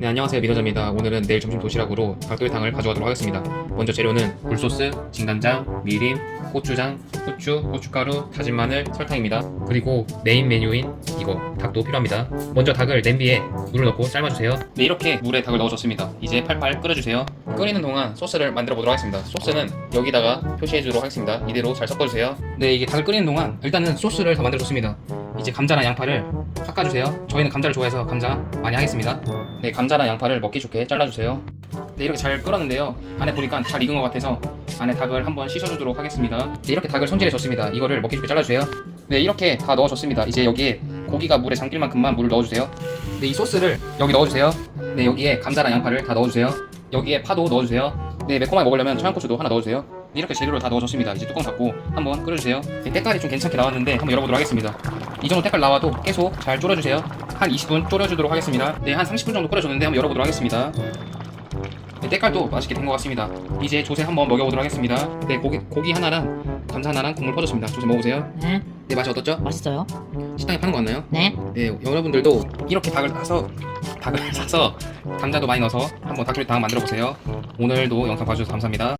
네 안녕하세요. 미더자입니다. 오늘은 내일 점심 도시락으로 닭도리탕을 가져가도록 하겠습니다. 먼저 재료는 굴소스, 진간장, 미림, 고추장, 후추, 고춧가루, 다진 마늘, 설탕입니다. 그리고 메인 메뉴인 이거 닭도 필요합니다. 먼저 닭을 냄비에 물을 넣고 삶아주세요. 네 이렇게 물에 닭을 넣어줬습니다. 이제 팔팔 끓여주세요. 끓이는 동안 소스를 만들어 보도록 하겠습니다. 소스는 여기다가 표시해 주도록 하겠습니다. 이대로 잘 섞어주세요. 네 이게 닭을 끓이는 동안 일단은 소스를 다 만들어줬습니다. 이제 감자랑 양파를 깎아주세요. 저희는 감자를 좋아해서 감자 많이 하겠습니다. 네, 감자랑 양파를 먹기 좋게 잘라주세요. 네, 이렇게 잘 끓었는데요. 안에 보니까 잘 익은 것 같아서 안에 닭을 한번 씻어주도록 하겠습니다. 네, 이렇게 닭을 손질해 줬습니다. 이거를 먹기 좋게 잘라주세요. 네, 이렇게 다 넣어줬습니다. 이제 여기에 고기가 물에 잠길 만큼만 물을 넣어주세요. 네, 이 소스를 여기 넣어주세요. 네, 여기에 감자랑 양파를 다 넣어주세요. 여기에 파도 넣어주세요. 네, 매콤하게 먹으려면 청양고추도 하나 넣어주세요. 네, 이렇게 재료를 다 넣어줬습니다. 이제 뚜껑 닫고 한번 끓여주세요. 네, 때깔이 좀 괜찮게 나왔는데 한번 열어보도록 하겠습니다. 이 정도 때깔 나와도 계속 잘 졸여주세요. 한 20분 졸여주도록 하겠습니다. 네, 한 30분 정도 끓여줬는데 한번 열어보도록 하겠습니다. 네, 때깔도 맛있게 된 것 같습니다. 이제 조세 한번 먹여보도록 하겠습니다. 네, 고기, 고기 하나랑 감자 하나랑 국물 퍼졌습니다. 조세 먹어보세요. 네, 네, 맛이 어떻죠? 맛있어요. 식당에 파는 거 같나요? 네, 네, 여러분들도 이렇게 닭을 사서 닭을 사서 감자도 많이 넣어서 한번 닭도리탕 만들어 보세요. 오늘도 영상 봐주셔서 감사합니다.